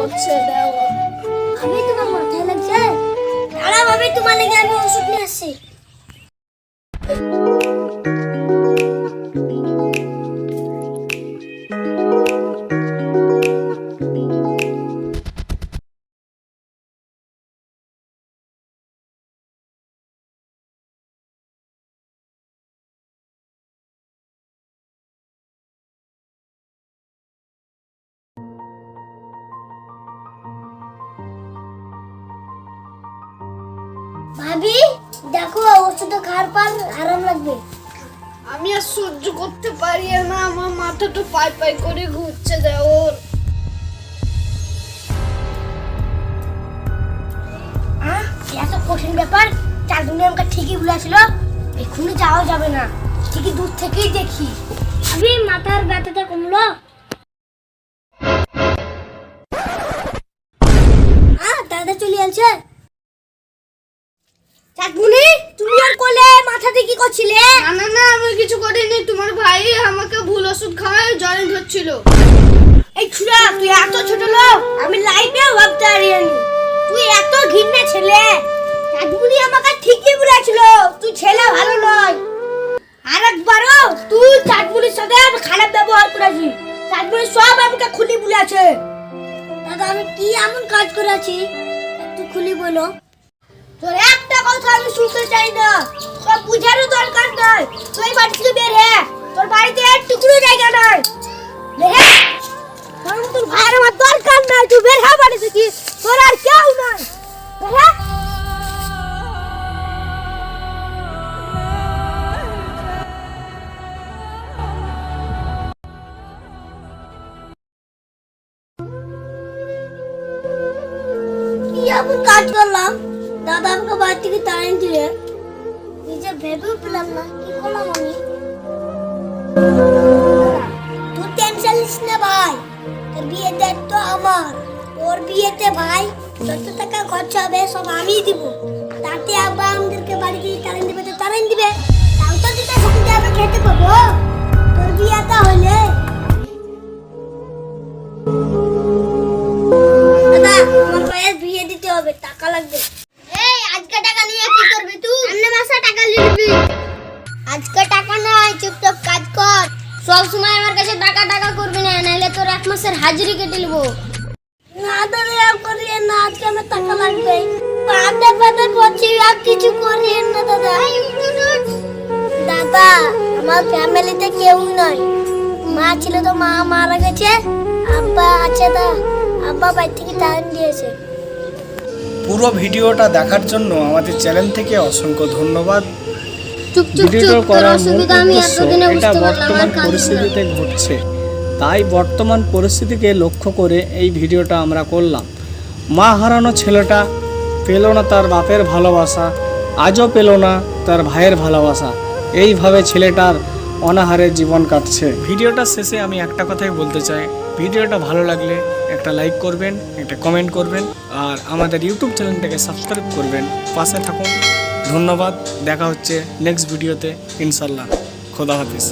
করছে দেখো। আমি তোমার মাথায় লাগছে দাঁড়া ভাবে তোমার লেগে আমি ভাবি দেখো ওষুধ খাওয়ার পর আরাম লাগবে। আমি আর সহ্য করতে পারি না আমার মাথাটা পাই পাই করে ঘুরছে এত কঠিন ব্যাপার চাঁদুনি আমাকে ঠিকই বলেছিল এক্ষুনি যাওয়া যাবে না। ঠিকই দূর থেকেই দেখি। আমি মাথার ব্যথাটা কমলো? মাথাতে কি করছিলে? না না না আমি কিছু করিনি। তোমার ভাই আমাকে ভুল ওষুধ খাওয়ায় জ্বরে ধরছিল। এই ছুরা তুই এত ছোট লোক আমি লাইফেও ভাবতে পারিনি। তুই এত ঘৃণা ছেলে। চাঁদমুনি আমাকে ঠিকই বলেছিল তুই ছেলে ভালো নয়। আর একবারও তুই চাঁদমুনির সাথে খারাপ ব্যবহার করেছি। চাঁদমুনি সব আমাকে খুলি বলেছে। দাদা আমি কি এমন কাজ করেছি? একটু খুলি বলো। তোর একটা কথা আমি শুনতে চাই না। দরকার নাই তুই বাড়ি থেকে বের হে তোর বাড়িতে এক টুকরো জায়গা নাই বের হে কারণ তোর ভাইয়ের আমার দরকার নাই তুই বের হে বাড়ি থেকে তোর আর কেউ নাই বের হে কি এমন কাজ করলাম দাদা আমাকে বাড়ি থেকে তাড়িয়ে দিলে নিজে ভেবেও পেলাম না, কি করলাম আমি? তুই টেনশন নিস না ভাই, তোর বিয়ের দায়িত্ব আমার, ওর বিয়েতে ভাই, যত টাকা খরচা হবে সব আমিই দিব। তাতে আব্বা আমাদেরকে বাড়ি থেকে তাড়িয়ে দিবে তো তাড়িয়ে দিবে। তাও তো দিতে সঙ্গে আমরা খেতে পাবো। তোর বিয়েটা হলে দাদা, আমার ভাইয়ের বিয়ে দিতে হবে, টাকা লাগবে। নয় চুপচাপ কাজ কর। সব সময় আমার কাছে টাকা টাকা করবি না নাহলে তোর এক মাসের হাজিরি কেটে নেব। না দাদা করিয়ে না আজকে আমার টাকা লাগবে। পাতে পাতে করছি আর কিছু করিয়ে না দাদা। দাদা আমার ফ্যামিলিতে কেউ নাই। মা ছিল তো মা মারা গেছে। আব্বা আছে দা। আব্বা বাড়ি থেকে টাইম দিয়েছে। পুরো ভিডিওটা দেখার জন্য আমাদের চ্যানেল থেকে অসংখ্য ধন্যবাদ। ভিডিওটা করার মূল উদ্দেশ্য এটা বর্তমান পরিস্থিতিতে ঘটছে। তাই বর্তমান পরিস্থিতিকে লক্ষ্য করে এই ভিডিওটা আমরা করলাম। মা হারানো ছেলেটা পেল না তার বাপের ভালোবাসা আজও পেল না তার ভাইয়ের ভালোবাসা। এইভাবে ছেলেটার অনাহারে জীবন কাটছে। ভিডিওটা শেষে আমি একটা কথাই বলতে চাই। ভিডিওটা ভালো লাগলে একটা লাইক করবেন একটা কমেন্ট করবেন আর আমাদের ইউটিউব চ্যানেলটাকে সাবস্ক্রাইব করবেন। পাশে থাকুন। ধন্যবাদ। দেখা হচ্ছে নেক্সট ভিডিওতে ইনশাল্লাহ খোদা হাফিজ।